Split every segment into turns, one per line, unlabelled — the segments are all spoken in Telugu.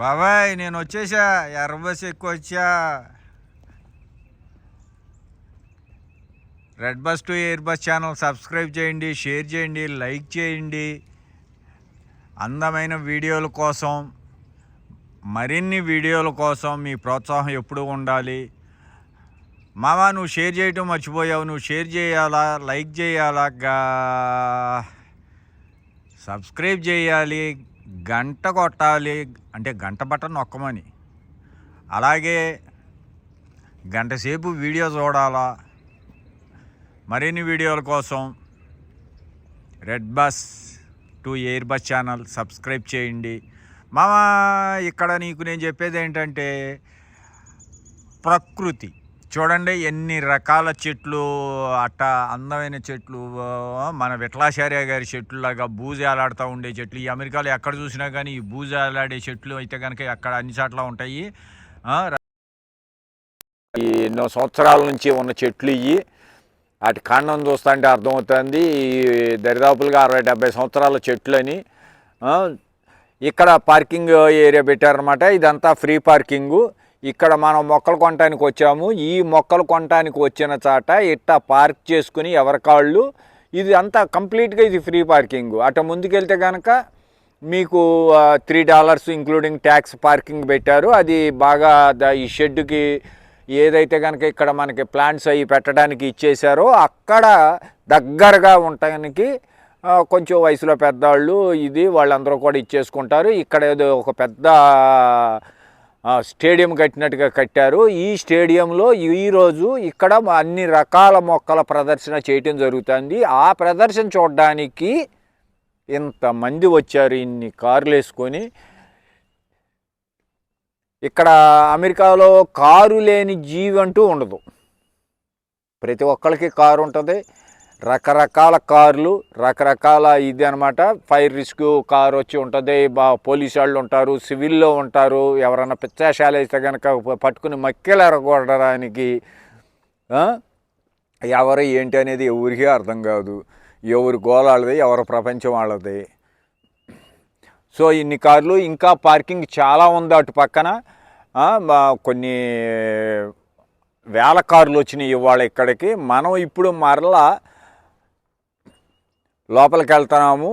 బాబాయ్ నేను వచ్చేసా. ఎర్ర బస్ ఎక్కువ వచ్చా. Red bus to air bus channel subscribe చేయండి షేర్ చేయండి లైక్ చేయండి. అందమైన వీడియోల కోసం మరిన్ని వీడియోల కోసం మీ ప్రోత్సాహం ఎప్పుడూ ఉండాలి. మామ నువ్వు షేర్ చేయటం మర్చిపోయావు. నువ్వు షేర్ చేయాలా? లైక్ చేయాలా? సబ్స్క్రైబ్ చేయాలి. గంట కొట్టాలి అంటే గంట బటన్ నొక్కమని. అలాగే గంట సేపు వీడియో చూడాలా మరిన్ని వీడియోల కోసం red bus to air bus channel subscribe చేయండి. మామ ఇక్కడ నీకు నేను చెప్పేది ఏంటంటే ప్రకృతి. చూడండి ఎన్ని రకాల చెట్లు అట్ట అందమైన చెట్లు మన విఠలాచార్య గారి చెట్లులాగా బూజు ఏలాడుతూ ఉండే చెట్లు. ఈ అమెరికాలో ఎక్కడ చూసినా కానీ ఈ బూజు ఏలాడే చెట్లు అయితే కనుక ఎక్కడ అన్ని చోట్ల ఉంటాయి. ఈ ఎన్నో సంవత్సరాల నుంచి ఉన్న చెట్లు ఇవి వాటి కాండం చూస్తుంటే అర్థమవుతుంది. ఈ దరిదాపులుగా అరవై డెబ్బై సంవత్సరాల చెట్లు అని ఇక్కడ పార్కింగ్ ఏరియా పెట్టారనమాట ఇదంతా ఫ్రీ పార్కింగు. ఇక్కడ మనం మొక్కలు కొనటానికి వచ్చాము. ఈ మొక్కలు కొనటానికి వచ్చిన చాట ఇట్టా పార్క్ చేసుకుని ఎవరి కాళ్ళు? ఇది అంతా కంప్లీట్గా ఇది ఫ్రీ పార్కింగ్. అటు ముందుకెళ్తే కనుక మీకు three dollars including tax parking పెట్టారు. అది బాగా ద- ఈ షెడ్కి ఏదైతే కనుక ఇక్కడ మనకి ప్లాంట్స్ అవి పెట్టడానికి ఇచ్చేసారో అక్కడ దగ్గరగా ఉండటానికి కొంచెం వయసులో పెద్దవాళ్ళు ఇది వాళ్ళందరూ కూడా ఇచ్చేసుకుంటారు. ఇక్కడ ఏదో ఒక పెద్ద స్టేడియం కట్టినట్టుగా కట్టారు. ఈ స్టేడియంలో ఈరోజు ఇక్కడ అన్ని రకాల మొక్కల ప్రదర్శన చేయటం జరుగుతుంది. ఆ ప్రదర్శన చూడడానికి ఇంతమంది వచ్చారు ఇన్ని కార్లు వేసుకొని. ఇక్కడ అమెరికాలో కారు లేని జీవి అంటూ ఉండదు. ప్రతి ఒక్కరికి కారు ఉంటుంది. రకరకాల కార్లు రకరకాల ఇది అనమాట ఫైర్ రిస్క్ కార్ వచ్చి ఉంటుంది బా పోలీసు వాళ్ళు ఉంటారు సివిల్లో ఉంటారు. ఎవరైనా పిచ్చాశాలు అయితే కనుక పట్టుకుని మక్కెలు ఎవరు ఏంటి అనేది ఎవరికీ అర్థం కాదు. ఎవరు గోల ఎవరు ప్రపంచం వాళ్ళది. సో ఇన్ని కార్లు ఇంకా పార్కింగ్ చాలా ఉంది అటు పక్కన. మా- కొన్ని వేల కార్లు వచ్చినాయి ఇవాళ ఇక్కడికి. మనం ఇప్పుడు మరలా లోపలికి వెళ్తున్నాము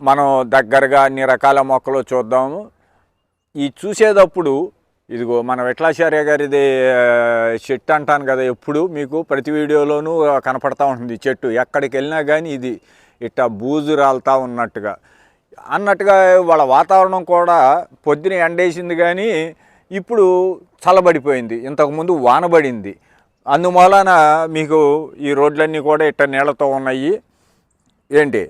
మనం దగ్గరగా అన్ని రకాల మొక్కలు చూద్దాము. ఈ చూసేటప్పుడు ఇదిగో మన విఠలాచార్య గారిది చెట్టు అంటాను కదా ఎప్పుడు మీకు ప్రతి వీడియోలోనూ కనపడతా ఉంటుంది చెట్టు. ఎక్కడికి వెళ్ళినా కానీ ఇది ఇట్ట బూజు రాలుతా ఉన్నట్టుగా. అన్నట్టుగా వాళ్ళ వాతావరణం కూడా పొద్దున ఎండేసింది కానీ ఇప్పుడు చల్లబడిపోయింది. ఇంతకుముందు వానబడింది అందువలన మీకు ఈ రోడ్లన్నీ కూడా ఇట్ట నీళ్ళతో ఉన్నాయి. ఏంటి?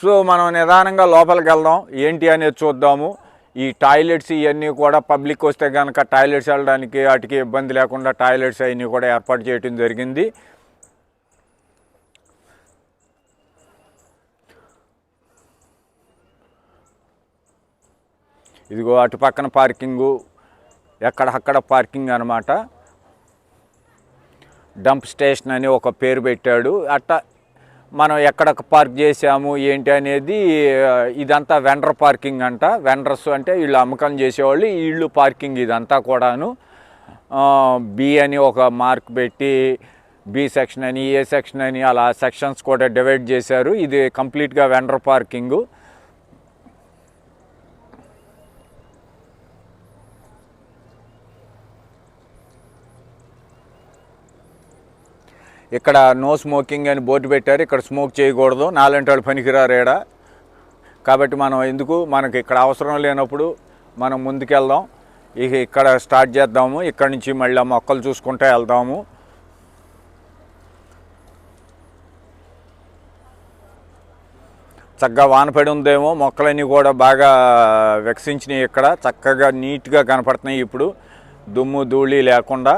సో మనం నిదానంగా లోపలికి వెళ్దాం. ఏంటి అనేది చూద్దాము. ఈ టాయిలెట్స్ ఇవన్నీ కూడా పబ్లిక్ వస్తే కనుక టాయిలెట్స్ వెళ్ళడానికి వాటికి ఇబ్బంది లేకుండా టాయిలెట్స్ అవన్నీ కూడా ఏర్పాటు చేయడం జరిగింది. ఇదిగో అటు పక్కన పార్కింగు. ఎక్కడక్కడ పార్కింగ్ అనమాట డంప్ స్టేషన్ అని ఒక పేరు పెట్టాడు. అట్ట మనం ఎక్కడ పార్క్ చేసాము ఏంటి అనేది ఇదంతా వెండర్ పార్కింగ్ అంట. వెండర్స్ అంటే వీళ్ళు అమ్మకం చేసేవాళ్ళు వీళ్ళు పార్కింగ్ ఇదంతా కూడాను. బి అని ఒక మార్క్ పెట్టి బి సెక్షన్ అని ఏ సెక్షన్ అని అలా సెక్షన్స్ కూడా డివైడ్ చేశారు. ఇది కంప్లీట్గా వెండర్ పార్కింగు. ఇక్కడ నో స్మోకింగ్ అని బోర్డు పెట్టారు. ఇక్కడ స్మోక్ చేయకూడదు. నాలంటి వాళ్ళు పనికిరారు ఈడ కాబట్టి మనం ఎందుకు? మనకి ఇక్కడ అవసరం లేనప్పుడు మనం ముందుకెళ్దాం. ఇక ఇక్కడ స్టార్ట్ చేద్దాము. ఇక్కడ నుంచి మళ్ళీ ఆ మొక్కలు చూసుకుంటూ వెళ్దాము. చక్కగా వాన పడి ఉందేమో. మొక్కలన్నీ కూడా బాగా వికసించినాయి ఇక్కడ. చక్కగా నీట్గా కనపడుతున్నాయి ఇప్పుడు. దుమ్ము ధూళి లేకుండా.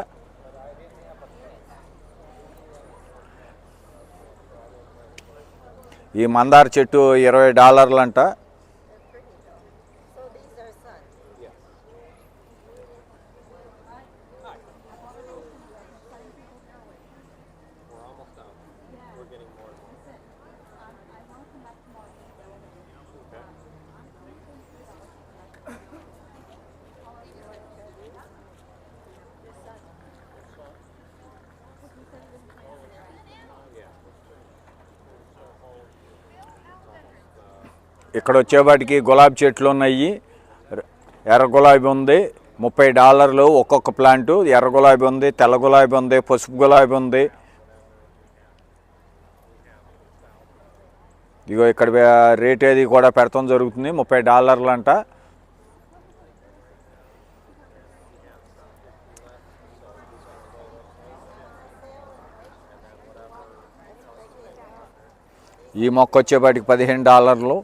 ఈ మందార చెట్టు ఇరవై డాలర్లంట. ఇక్కడ వచ్చేవాటికి గులాబీ చెట్లు ఉన్నాయి. ఎర్ర గులాబీ ఉంది. ముప్పై డాలర్లు ఒక్కొక్క ప్లాంటు. ఎర్ర గులాబీ ఉంది తెల్ల గులాబీ ఉంది పసుపు గులాబీ ఉంది. ఇగో ఇక్కడ రేట్ ఏది కూడా పెడతాం జరుగుతుంది. ముప్పై డాలర్లు అంట. ఈ మొక్క వచ్చేపాటికి పదిహేను డాలర్లు.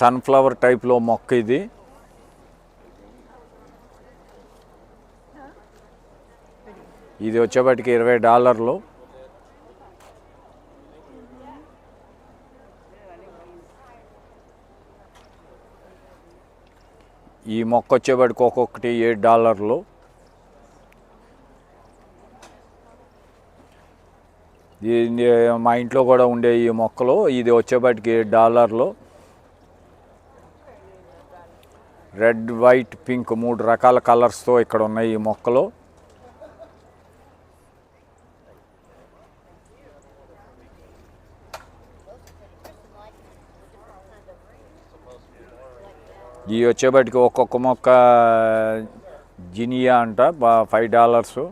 సన్ఫ్లవర్ టైప్లో మొక్క ఇది. ఇది వచ్చేపాటికి ఇరవై డాలర్లు. ఈ మొక్క వచ్చేపాటికి ఒక్కొక్కటి ఏడు డాలర్లు. మా ఇంట్లో కూడా ఉండే ఈ మొక్కలు ఇది వచ్చేపాటికి ఏడు డాలర్లు. రెడ్ వైట్ పింక్ మూడు రకాల కలర్స్తో ఇక్కడ ఉన్నాయి ఈ మొక్కలు. ఈ వచ్చేబట్టికి ఒక్కొక్క మొక్క జినియా అంట ఫైవ్ డాలర్స్.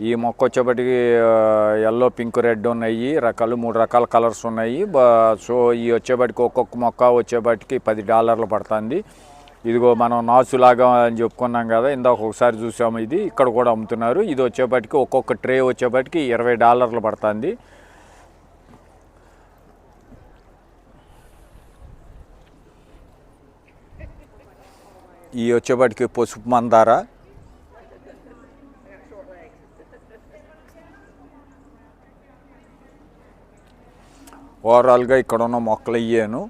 ఈ మొక్క వచ్చేప్పటికి ఎల్లో పింక్ రెడ్ ఉన్నాయి రకాలు మూడు రకాల కలర్స్ ఉన్నాయి. బా- సో ఈ వచ్చేప్పటికి ఒక్కొక్క మొక్క వచ్చేప్పటికి పది డాలర్లు పడుతుంది. ఇదిగో మనం నాచులాగా అని చెప్పుకున్నాం కదా ఇందాక ఒకసారి చూసాము ఇది ఇక్కడ కూడా అమ్ముతున్నారు. ఇది వచ్చేప్పటికి ఒక్కొక్క ట్రే వచ్చేప్పటికి ఇరవై డాలర్లు పడుతుంది. ఈ వచ్చేప్పటికి పసుపు మందార. ఓవరాల్గా ఇక్కడ ఉన్న మొక్కలు
అయ్యాను.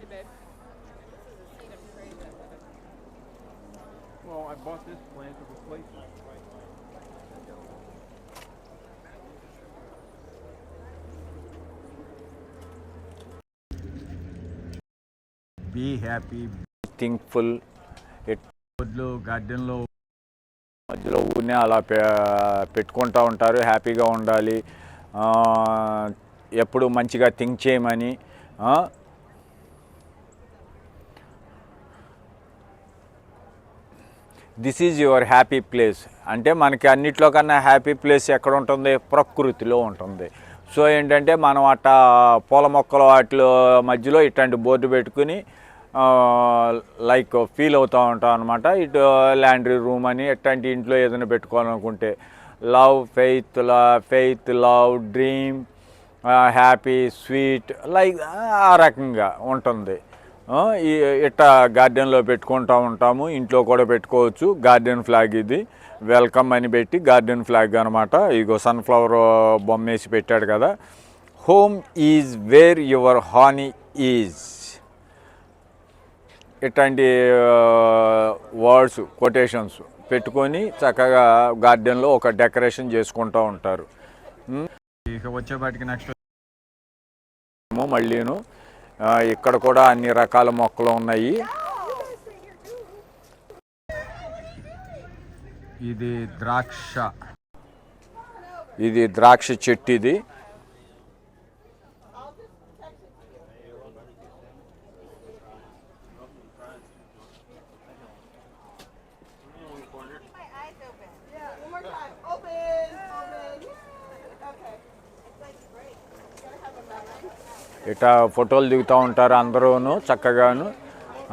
Be happy. థింక్ఫుల్. రోడ్లు గార్డెన్లో. మధ్యలో ఊరినే అలా పెట్టుకుంటూ ఉంటారు హ్యాపీగా ఉండాలి. ఎప్పుడు మంచిగా థింక్ చేయమని this is your happy place. అంటే మనకి అన్నిట్లో కన్నా హ్యాపీ ప్లేస్ ఎక్కడ ఉంటుంది? ప్రకృతిలో ఉంటుంది. సో ఏంటంటే మనం అట్టా పూల మొక్కలు వాటిలో మధ్యలో ఇట్లాంటి బోర్డు పెట్టుకుని లైక్ ఫీల్ అవుతూ ఉంటాం అనమాట ఇటు ల్యాండ్రీ రూమ్ అని ఇట్లాంటి ఇంట్లో ఏదైనా పెట్టుకోవాలనుకుంటే love faith faith love dream happy sweet like ఆ రకంగా ఉంటుంది. ఆ, ఇట్ట గార్డెన్లో పెట్టుకుంటూ ఉంటాము ఇంట్లో కూడా పెట్టుకోవచ్చు గార్డెన్ ఫ్లాగ్ ఇది. వెల్కమ్ అని పెట్టి గార్డెన్ ఫ్లాగ్ అనమాట ఇగో సన్ఫ్లవర్ బొమ్మ వేసి పెట్టాడు కదా. Home is where your honey is ఇట్లాంటి వర్డ్స్ కొటేషన్స్ పెట్టుకొని చక్కగా గార్డెన్లో ఒక డెకరేషన్ చేసుకుంటూ ఉంటారు. ఇక వచ్చేపాటికి నెక్స్ట్ మళ్ళీను. ఇక్కడ కూడా అన్ని రకాల మొక్కలు ఉన్నాయి. ఇది ద్రాక్ష. ఇది ద్రాక్ష చెట్టు ఇది
One more time. Open. Open. Okay.
ఇట్లా ఫోటోలు దిగుతూ ఉంటారు అందరూను చక్కగాను.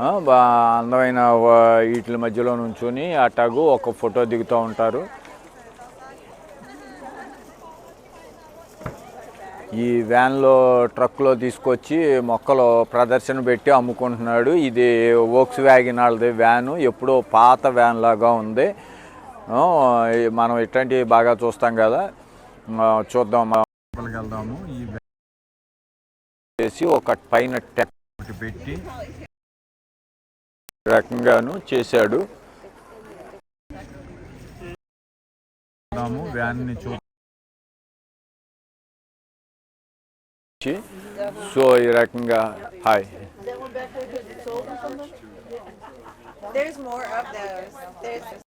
అందమైన వీటి మధ్యలో నుంచుని అటాగు ఒక ఫోటో దిగుతూ ఉంటారు. ఈ వ్యాన్లో ట్రక్లో తీసుకొచ్చి మొక్కలు ప్రదర్శన పెట్టి అమ్ముకుంటున్నాడు. ఇది వోక్స్ వ్యాగిన్ వాళ్ళది వ్యాను. ఎప్పుడో పాత వ్యాన్ లాగా ఉంది. మనం ఇట్లాంటివి బాగా చూస్తాం కదా. చూద్దాం. వెళ్దాము. ఈ చేసి ఒక పైన టెక్ ఒకటి పెట్టి రకంగాను చేశాడు. వ్యాన్ని చూ సో ఈ రకంగా hi.
There. There's more of those. There's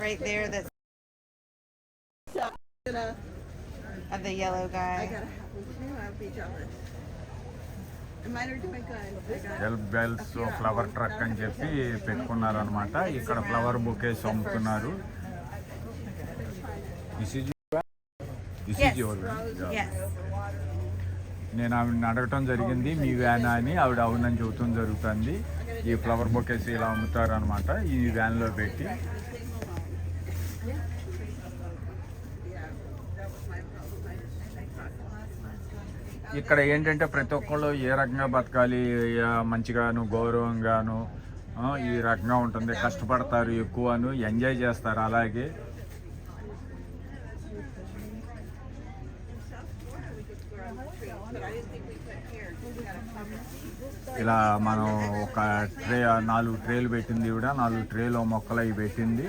right there that's of the yellow
I
guy.
gotta have one too. I'll be jealous. And mine are doing good. I got
help bells flower truck అని చెప్పి పెట్టుకున్నారనమాట ఇక్కడ ఫ్లవర్ బొకేస్ అమ్ముతున్నారు this is this is your
Yes.
నేను ఆవిడని అడగటం జరిగింది. మీ వ్యాన్ అని ఆవిడ అవునని చెబుతాం జరుగుతుంది. ఈ ఫ్లవర్ బొకేస్ ఇలా అమ్ముతారు అనమాట ఈ వ్యాన్లో పెట్టి ఇక్కడ ఏంటంటే ప్రతి ఒక్కళ్ళు ఏ రకంగా బతకాలి మంచిగాను గౌరవంగాను ఈ రకంగా ఉంటుంది. కష్టపడతారు ఎక్కువను ఎంజాయ్ చేస్తారు. అలాగే ఇలా మనం ఒక ట్రే నాలుగు ట్రేలు పెట్టింది ఈవిడ నాలుగు ట్రేలో మొక్కలు అవి పెట్టింది.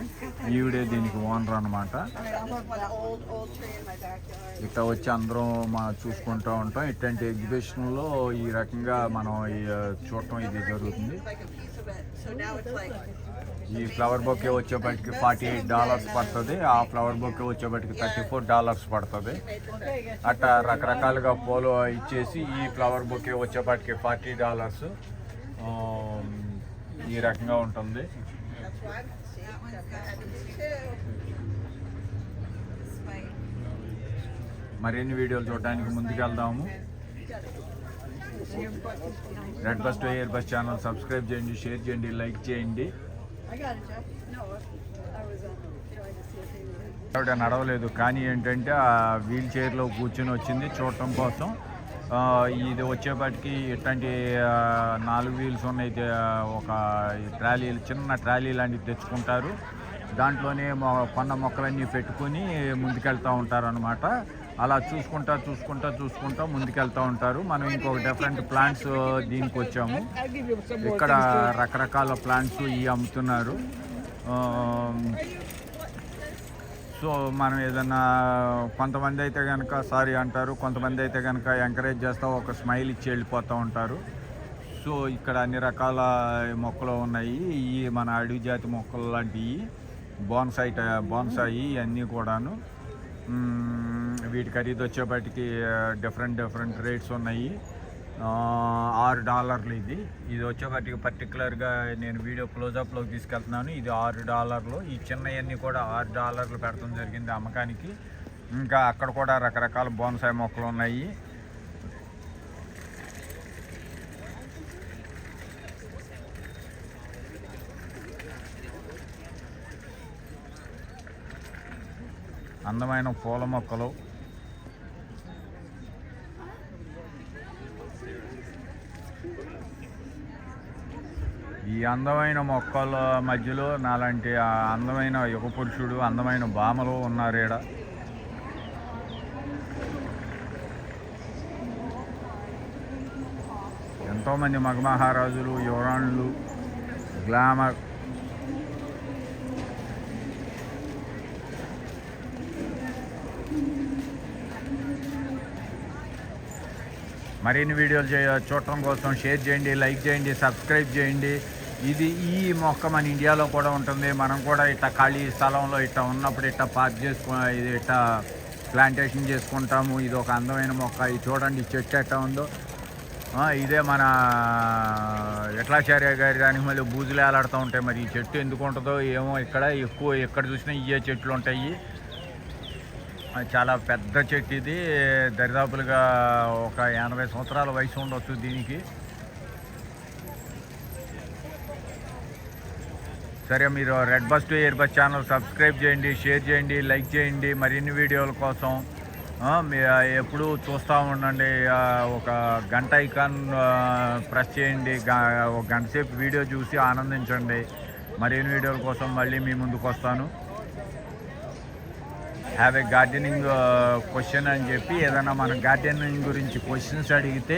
ఈవిడే దీనికి ఓనర్ అనమాట
One
ఇట్లా వచ్చి అందరం మనం చూసుకుంటూ ఉంటాం. ఇట్లాంటి ఎగ్జిబిషన్లో ఈ రకంగా మనం ఈ, చూడటం ఇది జరుగుతుంది. ఈ ఫ్లవర్ బొకే వచ్చేపటికి ఫార్టీ ఎయిట్ డాలర్స్ పడుతుంది. ఆ ఫ్లవర్ బొకే వచ్చేపటికి థర్టీ ఫోర్ డాలర్స్ పడుతుంది. అట్లా రకరకాలుగా పోలో ఇచ్చేసి ఈ ఫ్లవర్ బొకే వచ్చేపటికి ఫార్టీ డాలర్స్ ఈ రకంగా ఉంటుంది. మరిన్ని వీడియోలు చూడడానికి ముందుకెళ్దాము red bus to air bus channel subscribe చేయండి షేర్ చేయండి లైక్ చేయండి. ఆవిడ నడవలేదు. కానీ ఏంటంటే ఆ వీల్ చైర్లో కూర్చొని వచ్చింది చూడటం కోసం. ఇది వచ్చేపటికి ఇట్లాంటి నాలుగు వీల్స్ ఉన్నాయి. ఒక ట్రాలీ చిన్న ట్రాలీ లాంటివి తెచ్చుకుంటారు. దాంట్లోనే మొ- కొండ మొక్కలన్నీ పెట్టుకొని ముందుకెళ్తూ ఉంటారు అనమాట అలా చూసుకుంటా చూసుకుంటా చూసుకుంటా ముందుకెళ్తూ ఉంటారు. మనం ఇంకొక డిఫరెంట్ ప్లాంట్స్ uh, దీనికి వచ్చాము. ఇక్కడ రకరకాల ప్లాంట్స్ ఇవి అమ్ముతున్నారు. Um, సో మనం ఏదన్నా కొంతమంది అయితే కనుక సారీ అంటారు కొంతమంది అయితే కనుక ఎంకరేజ్ చేస్తూ ఒక స్మైల్ ఇచ్చి వెళ్ళిపోతూ ఉంటారు. సో ఇక్కడ అన్ని రకాల మొక్కలు ఉన్నాయి. ఈ మన అడవి జాతి మొక్కలు లాంటివి బోన్సాయి బోన్సాయి అన్నీ కూడాను. వీటి ఖరీదు వచ్చేపటికి డిఫరెంట్ డిఫరెంట్ రేట్స్ ఉన్నాయి. ఆరు డాలర్లు ఇది. ఇది వచ్చేప్పటికి పర్టికులర్గా నేను వీడియో క్లోజప్లోకి తీసుకెళ్తున్నాను. ఇది ఆరు డాలర్లు. ఈ చిన్నవన్నీ కూడా ఆరు డాలర్లు పెడతాం జరిగింది అమ్మకానికి. ఇంకా అక్కడ కూడా రకరకాల బోన్సాయి మొక్కలు ఉన్నాయి. అందమైన పూల మొక్కలు. ఈ అందమైన మొక్కల మధ్యలో నాలాంటి అందమైన యుగ పురుషుడు అందమైన భామలు ఉన్నారు ఈడ. ఎంతోమంది మగమహారాజులు యువరాణులు గ్లామర్. మరిన్ని వీడియోలు చేయ చూడటం కోసం షేర్ చేయండి లైక్ చేయండి సబ్స్క్రైబ్ చేయండి. ఇది ఈ మొక్క మన ఇండియాలో కూడా ఉంటుంది. మనం కూడా ఇట్లా ఖాళీ స్థలంలో ఇట్లా ఉన్నప్పుడు ఇట్లా పార్క్ చేసుకో ఇది ఇట్లా ప్లాంటేషన్ చేసుకుంటాము. ఇది ఒక అందమైన మొక్క. ఇది చూడండి ఈ చెట్టు ఎట్లా ఉందో. ఇదే మన ఎట్లాచార్య గారి దానికి మళ్ళీ బూజులు ఏలాడుతూ ఉంటాయి. మరి ఈ చెట్టు ఎందుకు ఉంటుందో ఏమో ఇక్కడ ఎక్కువ ఎక్కడ చూసినా ఇవే చెట్లు ఉంటాయి. చాలా పెద్ద చెట్టు ఇది. దరిదాపులుగా ఒక ఎనభై సంవత్సరాల వయసు ఉండొచ్చు దీనికి. సరే మీరు red bus to air bus channel subscribe చేయండి షేర్ చేయండి లైక్ చేయండి. మరిన్ని వీడియోల కోసం ఆ, ఎప్పుడు చూస్తూ ఉండండి. ఒక గంట ఐకాన్ ప్రెస్ చేయండి. ఒక గంట సేపు వీడియో చూసి ఆనందించండి. మరిన్ని వీడియోల కోసం మళ్ళీ మీ ముందుకు వస్తాను. హ్యావ్ ఏ గార్డెనింగ్ క్వశ్చన్ అని చెప్పి ఏదైనా మన గార్డెనింగ్ గురించి క్వశ్చన్స్ అడిగితే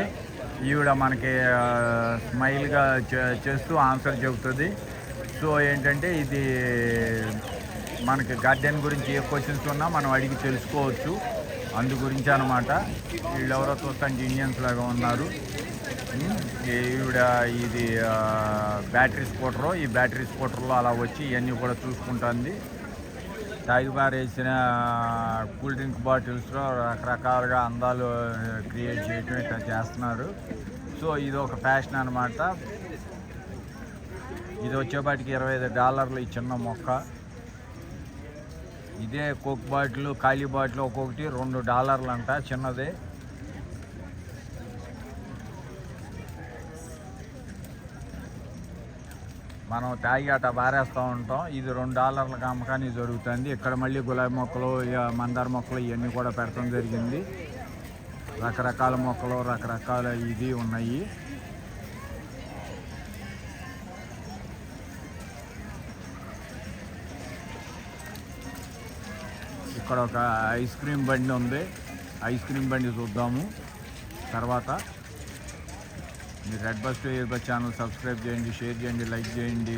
ఈవిడ మనకి స్మైల్గా చేస్తూ ఆన్సర్ చెబుతుంది. సో ఏంటంటే ఇది మనకి గార్డెన్ గురించి ఏ క్వశ్చన్స్ ఉన్నా మనం అడిగి తెలుసుకోవచ్చు. అందు గురించి అనమాట వీళ్ళు ఎవరో చూస్తానికి ఇండియన్స్ లాగా ఉన్నారు. ఈవిడ ఇది బ్యాటరీ స్కూటరు ఈ బ్యాటరీ స్కూటర్లో అలా వచ్చి ఇవన్నీ కూడా చూసుకుంటుంది. తాగి పారేసిన కూల్ డ్రింక్ బాటిల్స్లో రకరకాలుగా అందాలు క్రియేట్ చేయటం ఇట్లా చేస్తున్నారు. సో ఇది ఒక ఫ్యాషన్ అనమాట ఇది వచ్చేపాటికి ఇరవై ఐదు డాలర్లు ఈ చిన్న మొక్క. ఇదే కోక్ బాటిల్ ఖాళీ బాటిల్ ఒక్కొక్కటి రెండు డాలర్లు అంట చిన్నదే. మనం తాగి అట్ట బారేస్తూ ఉంటాం. ఇది రెండు డాలర్లకు అమ్మకాన్ని జరుగుతుంది. ఇక్కడ మళ్ళీ గులాబీ మొక్కలు ఇక మందార మొక్కలు ఇవన్నీ కూడా పెట్టడం జరిగింది. రకరకాల మొక్కలు రకరకాల ఇది ఉన్నాయి. అక్కడ ఒక ఐస్ క్రీమ్ బండి ఉంది. ఐస్ క్రీమ్ బండి చూద్దాము. తర్వాత మీరు red bus to bus channel subscribe చేయండి షేర్ చేయండి లైక్ చేయండి.